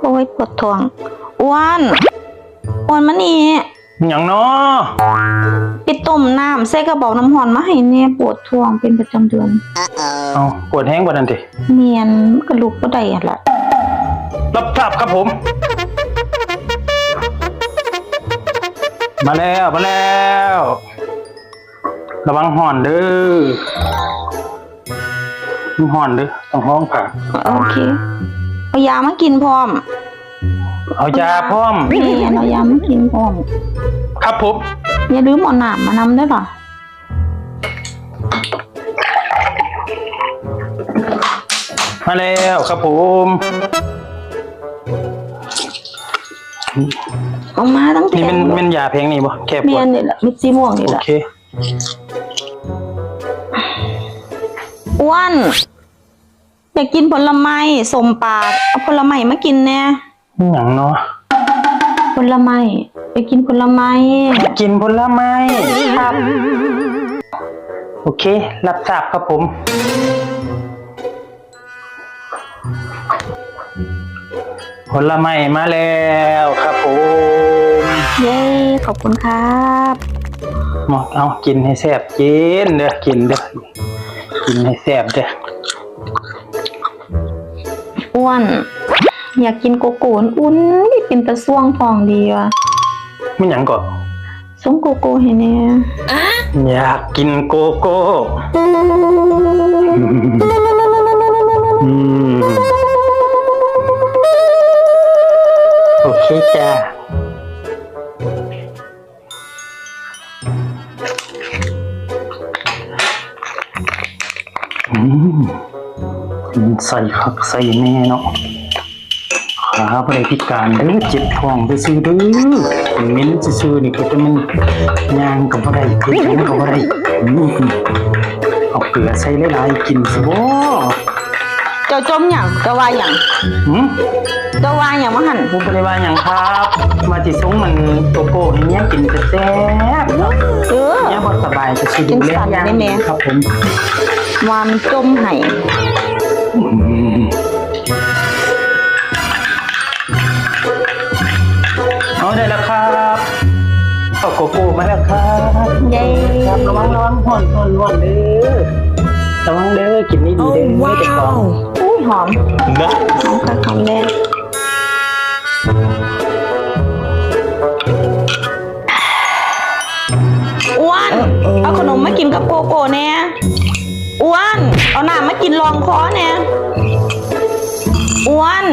โอ้ยปวดท้องอ้วนอ้วนมานี่อย่างเนาะไปต้มน้ำใส่กระบอกน้ำหอนมาให้แน่ปวดท้องเป็นประจำเดือนเอาปวดแห้งปวดนันติเนียนมันกระลุกก็ได้อะล่ะรับทราบครับผม มาแล้วมาแล้ว ระวังห่อนเด้อมันห่อนเด้อต้องห้องผ่าโอเค เอายามากินพร้อม เอายาพร้อมแม่เอายามากินพร้อม ครับผม อย่าลืมเอาน้ำมานำด้วยล่ะมาแล้วครับผมเอามาตั้งแต่นี่เป็นเป็นยาเพลงนี่บ่แค่ปเมีวยดนนี่แหละมิดซีม่วงนี่โอแหละเคอ้วน อยากกินผลไม้สมปากเอาผลไม้มากินแน่อย่างเนาะผลไม้ไปกินผลไม้กินผลไม้ครับ โอเค รับทราบครับผม ผลไม้มาแล้วครับผมเย้ขอบคุณครับหมดเอากินให้แซ่บกินเด้อกินเด้อกินให้แซ่บเด้อ อ้วน อยากกินโกโก้อุ่นๆเป็นตะซ่วงทองดีว่ะไม่หยังก็ส่งโกโก้ให้แน่อยากกินโกโก้อืมโอเคจ้าอืม ใส่ผักใส่แม่เนาะขาบริพิการเด้อเจ็บท้องไปซื้อเด้อเหม้นซื้อๆนี่ก็จะมันย่างกับอะไรเฮ็ดหยังกับอะไรอืมเอาเกลือใส่หลายๆกินสิบ่เจ้าจมหยังเจ้าว่าหยังหืมเจ้าว่าหยังมาหั่นผมบ่ได้ว่าหยังครับ มาสิส่งมันโกโก้ให้เนี้ยกินแซ่บๆเนาะเออเนี่ยบ่สบายจะสิดูแลอย่างกินสั่นได้แม่ครับผมวามจมให้อืม เอาได้แล้วครับเอาโกโก้มาแล้วครับเย้ครับระวังระวังห่อนห่อนห่อนเด้อระวังเด้อกินนี่ดีเด้อไม่จะกองอุ้ยหอมเด้อหอมค่ะหอมแน่อ้วนเอาขนมมากินกับโกโก้แน่ อ้วน เอาหน้ามากินรองคอแน่อ้วน